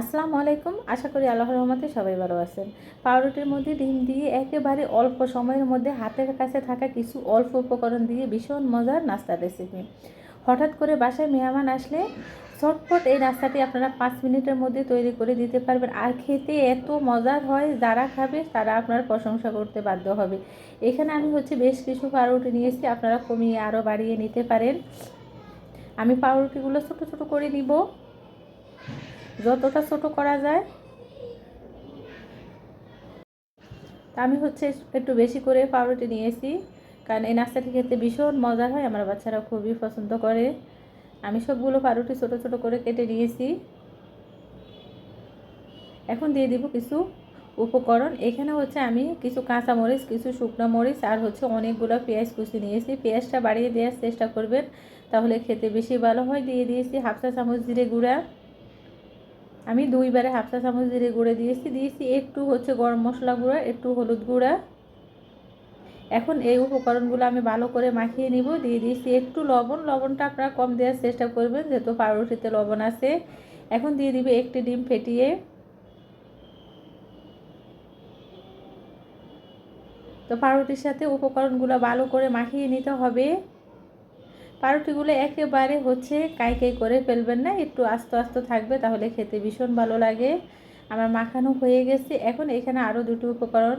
আসসালামু আলাইকুম। আশা করি আল্লাহর রহমতে সবাই ভালো আছেন। পাউরুটির মধ্যে ডিম দিয়ে একেবারে অল্প সময়ের মধ্যে হাতের কাছে থাকা কিছু অল্প উপকরণ দিয়ে ভীষণ মজার নাস্তার রেসিপি হঠাৎ করে বাসায় মেহমান আসলে চটপট এই নাস্তাটি আপনারা পাঁচ মিনিটের মধ্যে তৈরি করে দিতে পারবেন। আর খেতে এত মজার হয়, যারা খাবে তারা আপনার প্রশংসা করতে বাধ্য হবে। এখানে আমি হচ্ছে বেশ কিছু পাউরুটি নিয়েছি, আপনারা কমিয়ে আরও বাড়িয়ে নিতে পারেন। আমি পাউরুটিগুলো ছোটো ছোটো করে নিব। যতটা ছোট করা যায়। আমি হচ্ছে একটু বেশি করে পাউরুটি নিয়েছি। কারণ এই নাস্তাটি খেতে ভীষণ মজার হয়, আমার বাচ্চারা খুবই পছন্দ করে। আমি সবগুলো পাউরুটি ছোট ছোট করে কেটে নিয়েছি। এখন দিয়ে দিব কিছু উপকরণ। এখানে হচ্ছে আমি কিছু কাঁচা মরিচ, কিছু শুকনো মরিচ আর হচ্ছে অনেকগুলো পেঁয়াজ কুচি নিয়েছি। পেঁয়াজটা বাড়িয়ে দেওয়ার চেষ্টা করবেন, তাহলে খেতে বেশি ভালো হয়। দিয়ে দিয়েছি হাফসা চামচ জিরে গুঁড়া। আমি দুইবারে হাফসা চামচ জিরে গুঁড়ে দিয়েছি দিয়েছি একটু হচ্ছে গরম মশলা গুঁড়া, একটু হলুদ গুঁড়া। এখন এই উপকরণগুলো আমি ভালো করে মাখিয়ে নিব, দিয়ে দিয়েছি একটু লবণ। লবণটা আপনারা কম দেওয়ার চেষ্টা করবেন, যেহেতু পাউরুটিতে লবণ আছে। এখন দিয়ে দিবে একটি ডিম ফেটিয়ে। তো পাউরুটির সাথে উপকরণগুলো ভালো করে মাখিয়ে নিতে হবে। পাউরুটিগুলো একেবারে হচ্ছে কাই কাই করে ফেলবেন না, একটু আস্তে আস্তে থাকবে তাহলে খেতে ভীষণ ভালো লাগে। আমার মাখানো হয়ে গেছে, এখন এখানে আরও দুটো উপকরণ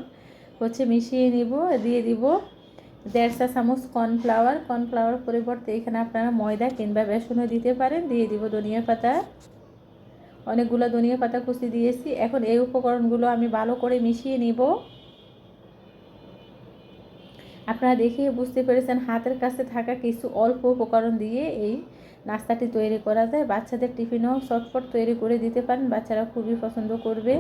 হচ্ছে মিশিয়ে নিব, দিয়ে দিব। দেড়শা চামচ কর্নফ্লাওয়ার কর্নফ্লাওয়ার পরিবর্তে এখানে আপনারা ময়দা কিংবা বেসনও দিতে পারেন, দিয়ে দিব ধনিয়া পাতা। অনেকগুলো ধনিয়া পাতা কুচি দিয়েছি, এখন এই উপকরণগুলো আমি ভালো করে মিশিয়ে নিব। আপনারা দেখে বুঝতে পেরেছেন হাতের কাছে থাকা কিছু অল্প উপকরণ দিয়ে এই নাস্তাটি তৈরি করা যায়। বাচ্চাদের টিফিনও চটপট তৈরি করে দিতে পারেন, বাচ্চারা খুবই পছন্দ করবে।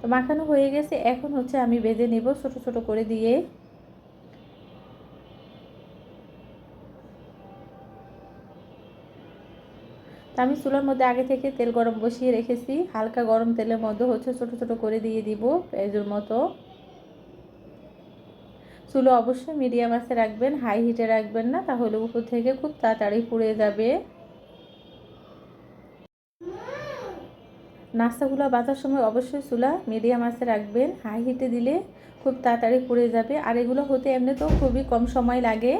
তো মাখানো হয়ে গেছে, এখন হচ্ছে আমি বেঁধে নেব ছোট ছোট করে দিয়ে। তো আমি চুলার মধ্যে আগে থেকে তেল গরম বসিয়ে রেখেছি, হালকা গরম তেলের মধ্যে হচ্ছে ছোট ছোট করে দিয়ে দিব পেঁয়াজের মতো। চুলো অবশ্যই মিডিয়াম আঁচে রাখবেন হাই হিটে রাখবেন না, তাহলে উপর থেকে খুব তাড়াতাড়ি পুড়ে যাবে। নাস্তাগুলো বাজার সময় অবশ্যই চুলা মিডিয়াম আঁচে রাখবেন হাই হিটে দিলে খুব তাড়াতাড়ি পুড়ে যাবে। আর এগুলো হতে এমনিতেও খুবই কম সময় লাগে।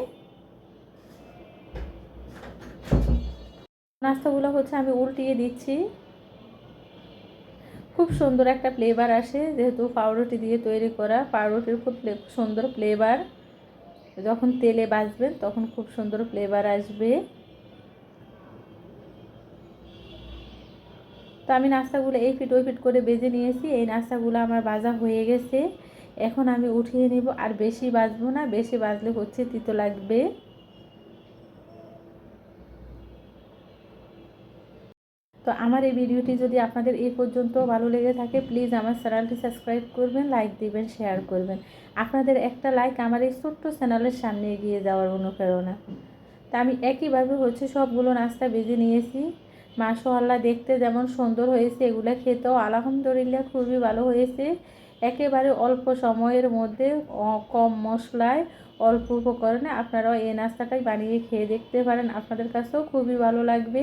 নাস্তাগুলো হচ্ছে আমি উল্টিয়ে দিচ্ছি। খুব সুন্দর একটা ফ্লেভার আসে, যেহেতু পাউরুটি দিয়ে তৈরি করা। পাউরুটির খুব সুন্দর ফ্লেভার যখন তেলে বাজবেন, তখন খুব সুন্দর ফ্লেভার আসবে। তো আমি নাস্তাগুলো এই ফিট ওই ফিট করে বেজে নিয়েছি। এই নাস্তাগুলো আমার বাজা হয়ে গেছে। এখন আমি উঠিয়ে নেব। আর বেশি বাজবো না, বেশি বাজলে হচ্ছে তিতো লাগবে। তো আমার এই ভিডিওটি যদি আপনাদের এই পর্যন্ত ভালো লেগে থাকে প্লিজ আমার চ্যানেলটি সাবস্ক্রাইব করবেন লাইক দিবেন শেয়ার করবেন। আপনাদের একটা লাইক আমার এই ছোট্ট চ্যানেলের সামনে এগিয়ে যাওয়ার অনুপ্রেরণা। তা আমি একইভাবে হচ্ছে সবগুলো নাস্তা বেজে নিয়েছি। মাশাআল্লাহ, দেখতে যেমন সুন্দর হয়েছে, এগুলো খেতেও আলহামদুলিল্লাহ খুবই ভালো হয়েছে। একেবারে অল্প সময়ের মধ্যে কম মশলায়, অল্প উপকরণে আপনারাও এই নাস্তাটাই বানিয়ে খেয়ে দেখতে পারেন। আপনাদের কাছেও খুবই ভালো লাগবে।